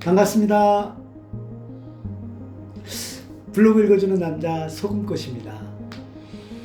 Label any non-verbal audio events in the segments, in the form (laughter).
반갑습니다. 블로그 읽어주는 남자 소금꽃입니다.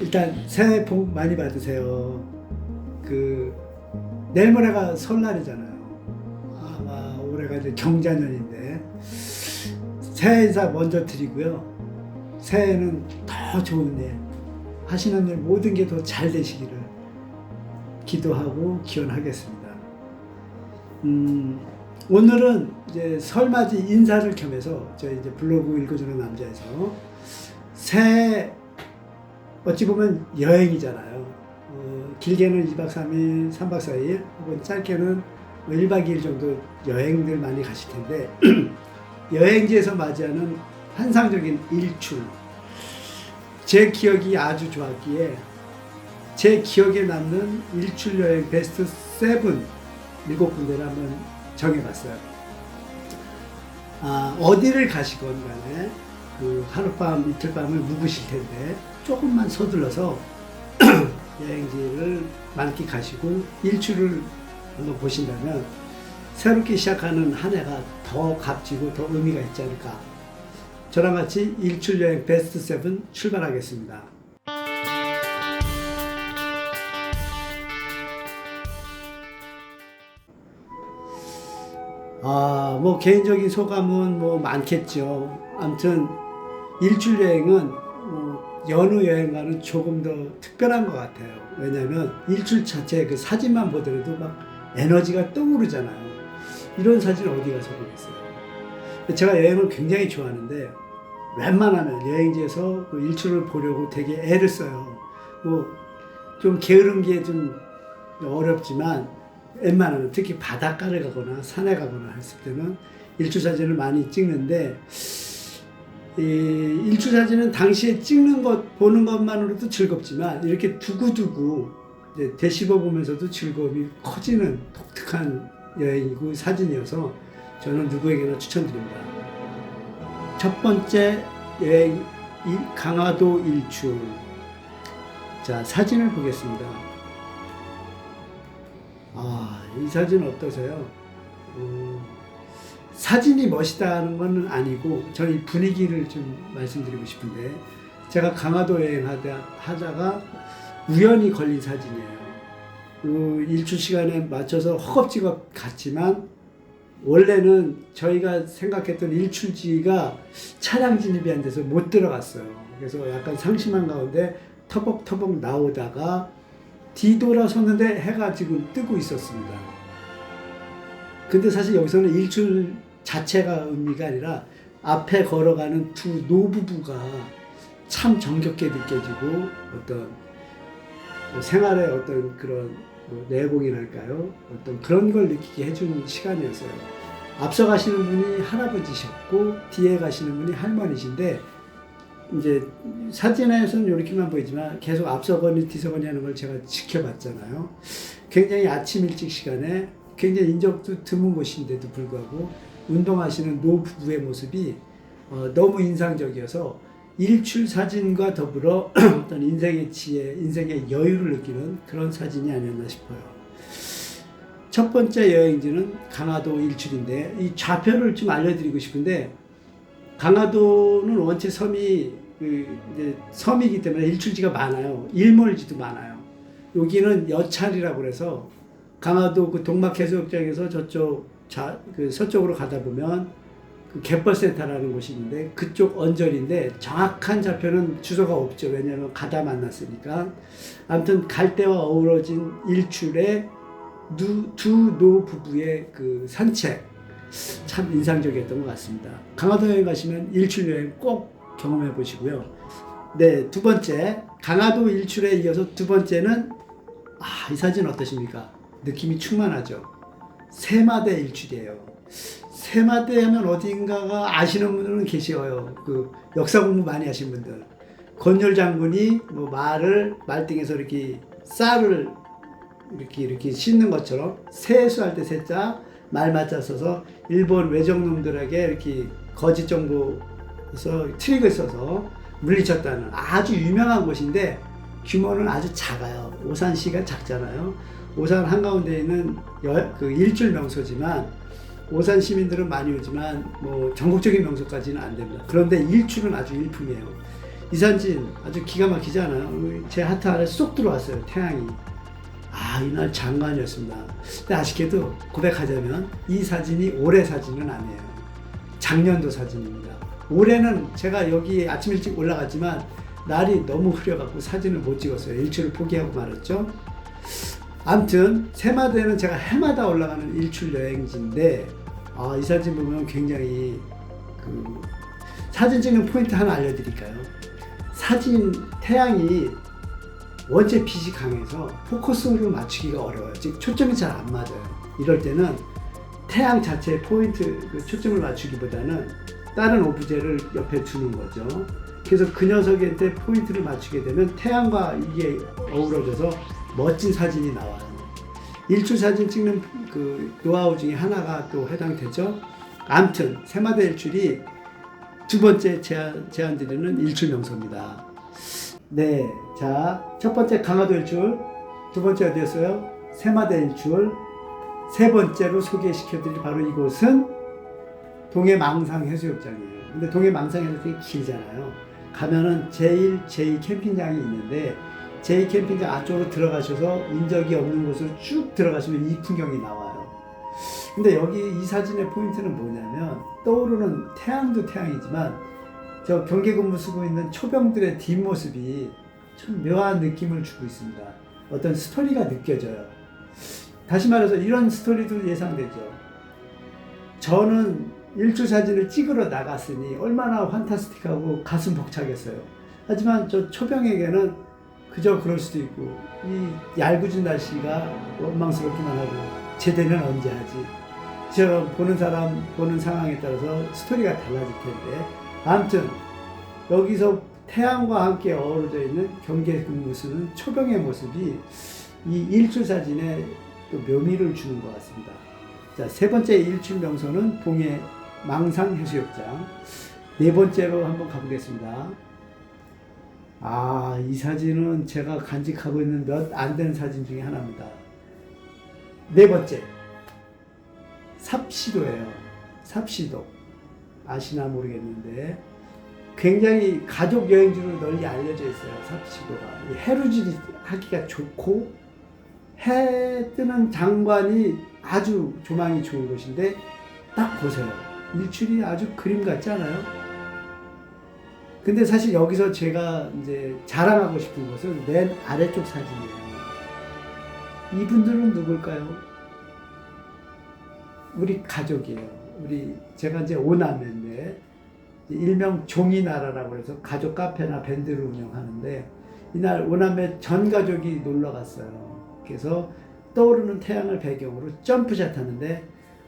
일단 새해 복 많이 받으세요. 그 내일 모레가 설날이잖아요. 아마 올해가 이제 경자년인데 새해 인사 먼저 드리고요. 새해에는 더 좋은 일 하시는 일 모든 게 더 잘 되시기를 기도하고 기원하겠습니다. 음, 오늘은 이제 설맞이 인사를 겸해서 저희 이제 블로그 읽어주는 남자에서 새 어찌 보면 여행이잖아요. 어, 길게는 2박 3일, 3박 4일, 혹은 짧게는 뭐 1박 2일 정도 여행들 많이 가실 텐데 (clears throat) 여행지에서 맞이하는 환상적인 일출. 제 기억이 아주 좋았기에 제 기억에 남는 일출 여행 베스트 7 일곱 군데를 한번 정해봤어요. 아, 어디를 가시건 간에 그 하룻밤 이틀밤을 묵으실 텐데 조금만 서둘러서 (clears throat) 여행지를 만끽하시고 일출을 한번 보신다면 새롭게 시작하는 한 해가 더 값지고 더 의미가 있지 않을까. 저랑 같이 일출 여행 베스트 7 출발하겠습니다. 아, 뭐 개인적인 소감은 뭐 많겠죠. 아무튼 일출 여행은 어, 여느 여행과는 조금 더 특별한 것 같아요. 왜냐하면 일출 자체 그 사진만 보더라도 막 에너지가 떠오르잖아요. 이런 사진 어디 가서 보겠어요. 제가 여행을 굉장히 좋아하는데 웬만하면 여행지에서 그 일출을 보려고 되게 애를 써요. 뭐 좀 게으른 게 좀 어렵지만 웬만하면 특히 바닷가를 가거나 산에 가거나 했을 때는 일출 사진을 많이 찍는데 이 일출 사진은 당시에 찍는 것 보는 것만으로도 즐겁지만 이렇게 두고두고 되씹어 보면서도 즐거움이 커지는 독특한 여행이고 사진이어서 저는 누구에게나 추천드립니다. 첫 번째 여행 이- 강화도 일출. 자 사진을 보겠습니다. 아, 이 사진 어떠세요? 어, 사진이 멋있다는 건 아니고 이 분위기를 좀 말씀드리고 싶은데 제가 강화도 여행하다 하다가 우연히 걸린 사진이에요. 그 일출 시간에 맞춰서 허겁지겁 갔지만 원래는 저희가 생각했던 일출지가 차량 진입이 안 돼서 못 들어갔어요. 그래서 약간 상심한 가운데 터벅터벅 나오다가 뒤돌아섰는데 해가 지금 뜨고 있었습니다. 근데 사실 여기서는 일출 자체가 의미가 아니라 앞에 걸어가는 두 노부부가 참 정겹게 느껴지고 어떤 뭐 생활의 어떤 그런 뭐 내공이랄까요? 어떤 그런 걸 느끼게 해준 시간이었어요. 앞서 가시는 분이 할아버지셨고 뒤에 가시는 분이 할머니신데 이제 사진에서는 이렇게만 보이지만 계속 앞서거니 뒤서거니 하는 걸 제가 지켜봤잖아요. 굉장히 아침 일찍 시간에 굉장히 인적도 드문 곳인데도 불구하고 운동하시는 노부부의 모습이 어, 너무 인상적이어서 일출 사진과 더불어 (clears throat) 어떤 인생의 지혜, 인생의 여유를 느끼는 그런 사진이 아니었나 싶어요. 첫 번째 여행지는 강화도 일출인데 이 좌표를 좀 알려드리고 싶은데 강화도는 원체 섬이 그 이제 섬이기 때문에 일출지가 많아요. 일몰지도 많아요. 여기는 여찰이라고 그래서 강화도 그 동막 해수욕장에서 저쪽 자, 그 서쪽으로 가다 보면 그 갯벌센터라는 곳이 있는데 그쪽 언저리인데 정확한 좌표는 주소가 없죠. 왜냐하면 가다 만났으니까. 아무튼 갈 때와 어우러진 일출의 두, 두 노부부의 그 산책 참 인상적이었던 것 같습니다. 강화도 여행 가시면 일출 여행 꼭 경험해 보시고요. 네, 두 번째 강화도 일출에 이어서 두 번째는 아, 이 사진 어떠십니까? 느낌이 충만하죠. 세마대 일출이에요. 세마대 하면 어딘가가 아시는 분들은 계셔요. 그 역사 공부 많이 하신 분들. 권율 장군이 뭐 말을 말등에서 이렇게 쌀을 이렇게 이렇게 씻는 것처럼 세수할 때 세자 말 맞아 써서 일본 외적놈들에게 이렇게 거짓 정보 에서 트릭을 써서 물리쳤다는 아주 유명한 곳인데 규모는 아주 작아요. 오산시가 작잖아요. 오산 한가운데 있는 여- 그 일출 명소지만 오산 시민들은 많이 오지만 뭐 전국적인 명소까지는 안 됩니다. 그런데 일출은 아주 일품이에요. 이산진 아주 기가 막히잖아요. 제 하트 안에 쏙 들어왔어요. 태양이. 아 이날 장관이었습니다. 근데 아쉽게도 고백하자면 이 사진이 올해 사진은 아니에요. 작년도 사진입니다. 올해는 제가 여기 아침 일찍 올라갔지만 날이 너무 흐려갖고 사진을 못 찍었어요. 일출을 포기하고 말았죠. 아무튼 세마대는 제가 해마다 올라가는 일출 여행지인데 아, 이 사진 보면 굉장히 그 사진 찍는 포인트 하나 알려드릴까요? 사진 태양이 원체 빛이 강해서 포커스를 맞추기가 어려워요. 즉 초점이 잘 안 맞아요. 이럴 때는 태양 자체 포인트 그 초점을 맞추기보다는 다른 오브제를 옆에 두는 거죠. 그래서 그 녀석한테 포인트를 맞추게 되면 태양과 이게 어우러져서 멋진 사진이 나와요. 일출 사진 찍는 그 노하우 중에 하나가 또 해당되죠. 암튼 세마다 일출이 두 번째 제안, 제안 드리는 일출 명소입니다. 네, 자, 첫 번째 강화도 일출, 두 번째 어디였어요? 세마다 일출, 세 번째로 소개시켜드릴 바로 이곳은 동해 망상 해수욕장이에요. 근데 동해 망상 해수욕장이 길잖아요. 가면은 제1, 제2 캠핑장이 있는데 제2 캠핑장 안쪽으로 들어가셔서 인적이 없는 곳으로 쭉 들어가시면 이 풍경이 나와요. 근데 여기 이 사진의 포인트는 뭐냐면 떠오르는 태양도 태양이지만 저 경계 근무 쓰고 있는 초병들의 뒷모습이 참 묘한 느낌을 주고 있습니다. 어떤 스토리가 느껴져요. 다시 말해서 이런 스토리도 예상되죠. 저는 일주 사진을 찍으러 나갔으니 얼마나 환타스틱하고 가슴 벅차겠어요. 하지만 저 초병에게는 그저 그럴 수도 있고 이 얄궂은 날씨가 원망스럽기만 하고 제대는 언제 하지? 저 보는 사람 보는 상황에 따라서 스토리가 달라질 텐데 아무튼 여기서 태양과 함께 어우러져 있는 경계 근무수는 초병의 모습이 이 일출 사진에 또 묘미를 주는 것 같습니다. 자, 세 번째 일출 명소는 봉해 망상 해수욕장. 네 번째로 한번 가보겠습니다. 아, 이 사진은 제가 간직하고 있는 몇 안 되는 사진 중에 하나입니다. 네 번째. 삽시도예요. 삽시도. 아시나 모르겠는데 굉장히 가족 여행지로 널리 알려져 있어요. 삽시도가. 이 해루질 하기가 좋고 해 뜨는 장관이 아주 조망이 좋은 곳인데 딱 보세요. 일출이 아주 그림 같지 않아요? 근데 사실 여기서 제가 이제 자랑하고 싶은 것은 맨 아래쪽 사진이에요. 이분들은 누굴까요? 우리 가족이에요. 우리 제가 이제 오남매인데 일명 종이나라라고 해서 가족 카페나 밴드를 운영하는데 이날 오남매 전 가족이 놀러 갔어요. 그래서 떠오르는 태양을 배경으로 점프샷 하는데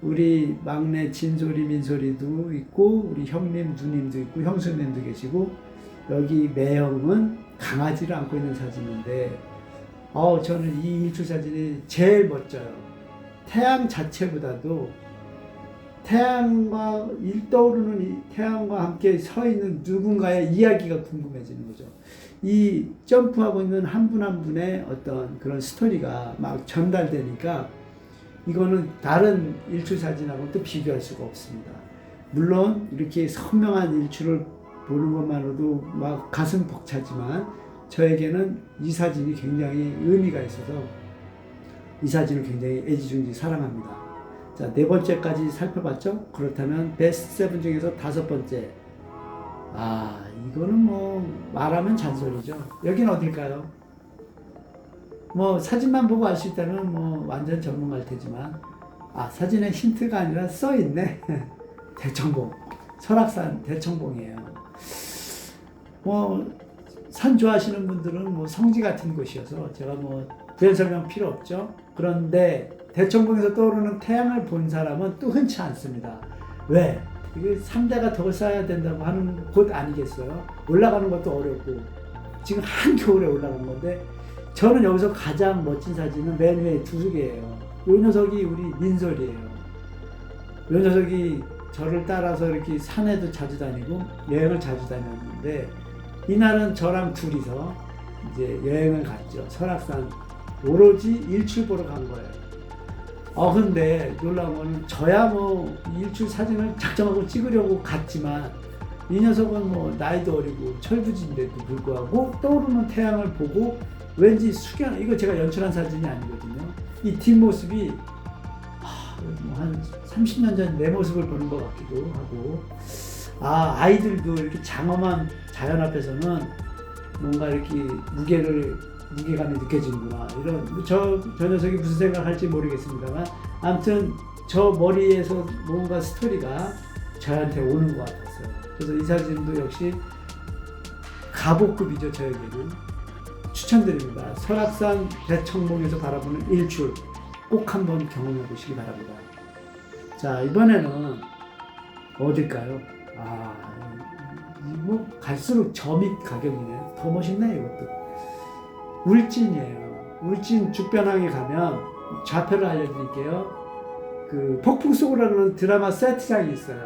우리 막내 진솔이 민솔이도 있고 우리 형님 누님도 있고 형수님도 계시고 여기 매형은 강아지를 안고 있는 사진인데 어 저는 이 일출 사진이 제일 멋져요. 태양 자체보다도 태양과 일 떠오르는 이 태양과 함께 서 있는 누군가의 이야기가 궁금해지는 거죠. 이 점프하고 있는 한 분한 분의 어떤 그런 스토리가 막 전달되니까 이거는 다른 일출 사진하고는 또 비교할 수가 없습니다. 물론 이렇게 선명한 일출을 보는 것만으로도 막 가슴 벅차지만 저에게는 이 사진이 굉장히 의미가 있어서 이 사진을 굉장히 애지중지 사랑합니다. 자, 네 번째까지 살펴봤죠? 그렇다면 베스트 세븐 중에서 다섯 번째. 아, 이거는 뭐 말하면 잔소리죠. 여긴 어딜까요? 뭐 사진만 보고 알 수 있다면 뭐 완전 전문가일 테지만 아 사진에 힌트가 아니라 써 있네. (laughs) 대청봉 설악산 대청봉이에요. 뭐 산 좋아하시는 분들은 뭐 성지 같은 곳이어서 제가 뭐 부연 설명 필요 없죠. 그런데 대청봉에서 떠오르는 태양을 본 사람은 또 흔치 않습니다. 왜? 이게 3대가 더 쌓아야 된다고 하는 곳 아니겠어요? 올라가는 것도 어렵고. 지금 한겨울에 올라간 건데 저는 여기서 가장 멋진 사진은 맨 위에 두 개예요. 요 녀석이 우리 민솔이에요. 요 녀석이 저를 따라서 이렇게 산에도 자주 다니고 여행을 자주 다녔는데 이날은 저랑 둘이서 이제 여행을 갔죠. 설악산 오로지 일출 보러 간 거예요. 어 근데 놀라운 거는 저야 뭐 일출 사진을 작정하고 찍으려고 갔지만 이 녀석은 뭐 나이도 어리고 철부지인데도 불구하고 떠오르는 태양을 보고 왠지 숙연 이거 제가 연출한 사진이 아니거든요. 이 뒷모습이 뭐한 30년 전 내 모습을 보는 것 같기도 하고 아 아이들도 이렇게 장엄한 자연 앞에서는 뭔가 이렇게 무게를 무게감이 느껴지는구나 이런 저, 저 녀석이 무슨 생각할지 모르겠습니다만 아무튼 저 머리에서 뭔가 스토리가 저한테 오는 것 같았어요. 그래서 이 사진도 역시 가복급이죠 저에게는 추천드립니다. 설악산 대청봉에서 바라보는 일출 꼭 한번 경험해 보시기 바랍니다. 자 이번에는 어딜까요? 아, 이- 뭐 갈수록 점입 가격이네. 더 멋있네 이것도. 울진이에요. 울진 죽변항에 가면 좌표를 알려드릴게요. 그 폭풍 속으로는 드라마 세트장이 있어요.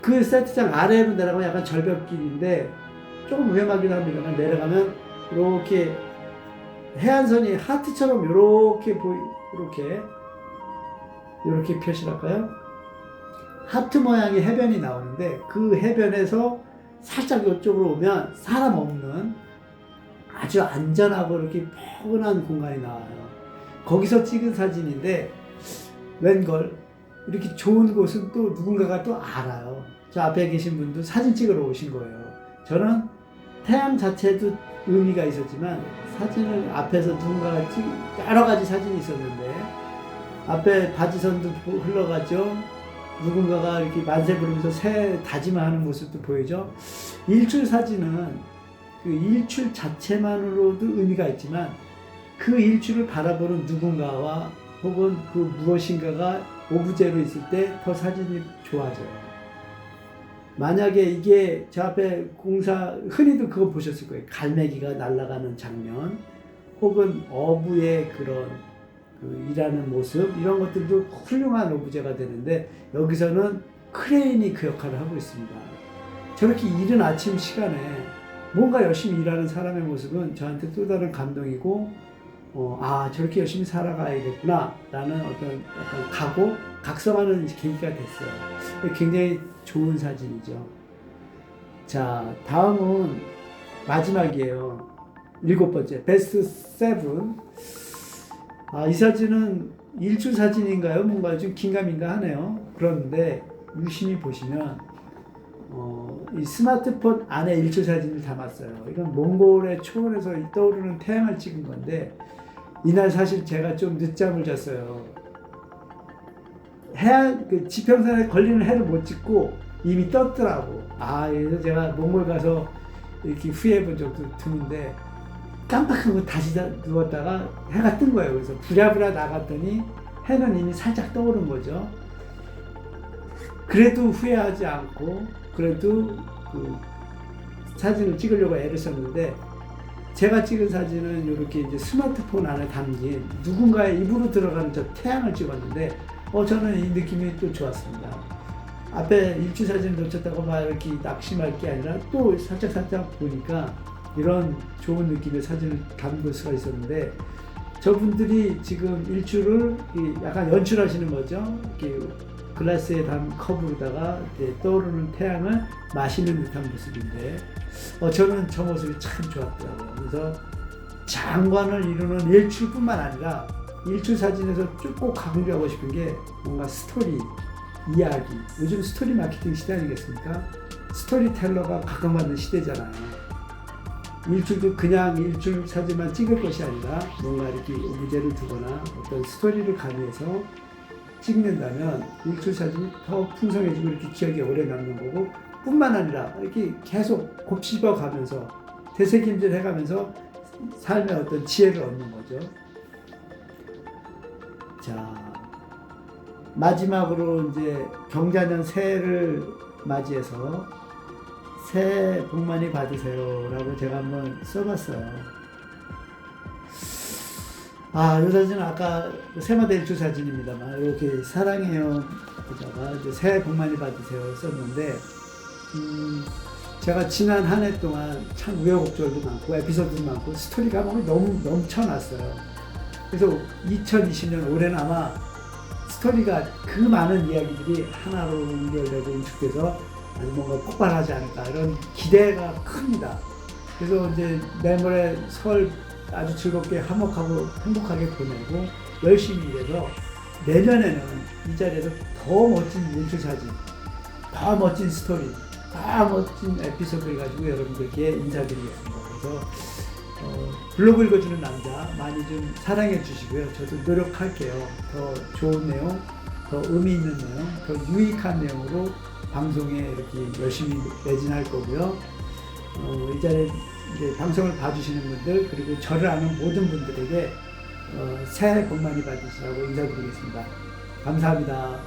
그 세트장 아래로 내려가면 약간 절벽길인데 조금 위험하긴 합니다만 내려가면 이렇게 해안선이 하트처럼 이렇게 보이 이렇게 이렇게 표시할까요? 하트 모양의 해변이 나오는데 그 해변에서 살짝 이쪽으로 오면 사람 없는 아주 안전하고 이렇게 포근한 공간이 나와요. 거기서 찍은 사진인데 웬걸 이렇게 좋은 곳은 또 누군가가 또 알아요. 저 앞에 계신 분도 사진 찍으러 오신 거예요. 저는 태양 자체도 의미가 있었지만 사진을 앞에서 누군가가 찍 여러 가지 사진이 있었는데 앞에 바지선도 흘러가죠. 누군가가 이렇게 만세 부르면서 새 다짐하는 모습도 보이죠. 일출 사진은 그 일출 자체만으로도 의미가 있지만 그 일출을 바라보는 누군가와 혹은 그 무엇인가가 오브제로 있을 때 더 사진이 좋아져요. 만약에 이게 저 앞에 공사 흔히도 그거 보셨을 거예요. 갈매기가 날아가는 장면 혹은 어부의 그런 그 일하는 모습 이런 것들도 훌륭한 오브제가 되는데 여기서는 크레인이 그 역할을 하고 있습니다. 저렇게 이른 아침 시간에 뭔가 열심히 일하는 사람의 모습은 저한테 또 다른 감동이고 어, 아 저렇게 열심히 살아가야겠구나 라는 어떤 약간 각오 각성하는 계기가 됐어요. 굉장히 좋은 사진이죠. 자 다음은 마지막이에요. 일곱 번째 베스트 세븐. 아, 이 사진은 일출 사진인가요? 뭔가 좀 긴가민가 하네요. 그런데 유심히 보시면 어, 이 스마트폰 안에 일출 사진을 담았어요. 이건 몽골의 초원에서 떠오르는 태양을 찍은 건데 이날 사실 제가 좀 늦잠을 잤어요. 해안 그 지평선에 걸리는 해를 못 찍고 이미 떴더라고. 아 그래서 제가 몽골 가서 이렇게 후회해 본 적도 드문데 깜빡하고 다시 자- 누웠다가 해가 뜬 거예요. 그래서 부랴부랴 나갔더니 해는 이미 살짝 떠오른 거죠. 그래도 후회하지 않고 그래도 그 사진을 찍으려고 애를 썼는데 제가 찍은 사진은 이렇게 이제 스마트폰 안에 담긴 누군가의 입으로 들어가는 저 태양을 찍었는데 어 저는 이 느낌이 또 좋았습니다. 앞에 일출 사진 놓쳤다고 막 이렇게 낙심할 게 아니라 또 살짝 살짝 보니까 이런 좋은 느낌의 사진을 담을 수가 있었는데 저분들이 지금 일출을 이 약간 연출하시는 거죠. 이렇게 글라스에 담은 컵으로다가 떠오르는 태양을 마시는 듯한 모습인데 어, 저는 저 모습이 참 좋았더라고요. 그래서 장관을 이루는 일출뿐만 아니라 일출 사진에서 쭉 꼭 강조하고 싶은 게 뭔가 스토리, 이야기. 요즘 스토리 마케팅 시대 아니겠습니까? 스토리텔러가 각광받는 시대잖아요. 일출도 그냥 일출 사진만 찍을 것이 아니라 뭔가 이렇게 오브제를 두거나 어떤 스토리를 가미해서 찍는다면 일출 사진이 더 풍성해지고 이렇게 기억에 오래 남는 거고 뿐만 아니라 이렇게 계속 곱씹어 가면서 되새김질 해가면서 삶의 어떤 지혜를 얻는 거죠. 자 마지막으로 이제 경자년 새해를 맞이해서 새해 복 많이 받으세요라고 제가 한번 써봤어요. 아, 이 사진은 아까 세마다 일주 사진입니다만 이렇게 사랑해요. 그다가 이제 새해 복 많이 받으세요 썼는데 음, 제가 지난 한 해 동안 참 우여곡절도 많고 에피소드도 많고 스토리가 막 너무 넘쳐났어요. 그래서 2020년 올해는 아마 스토리가 그 많은 이야기들이 하나로 연결되고 인축돼서 아주 뭔가 폭발하지 않을까 이런 기대가 큽니다. 그래서 이제 내년에 설 아주 즐겁게 화목하고 행복하게 보내고 열심히 일해서 내년에는 이 자리에서 더 멋진 연출 사진, 더 멋진 스토리, 더 멋진 에피소드를 가지고 여러분들께 인사드리겠습니다. 그래서 어, 블로그 읽어주는 남자 많이 좀 사랑해 주시고요. 저도 노력할게요. 더 좋은 내용, 더 의미 있는 내용, 더 유익한 내용으로 방송에 이렇게 열심히 매진할 거고요. 어, 이 자리에 이제 방송을 봐주시는 분들 그리고 저를 아는 모든 분들에게 어, 새해 복 많이 받으시라고 인사드리겠습니다. 감사합니다.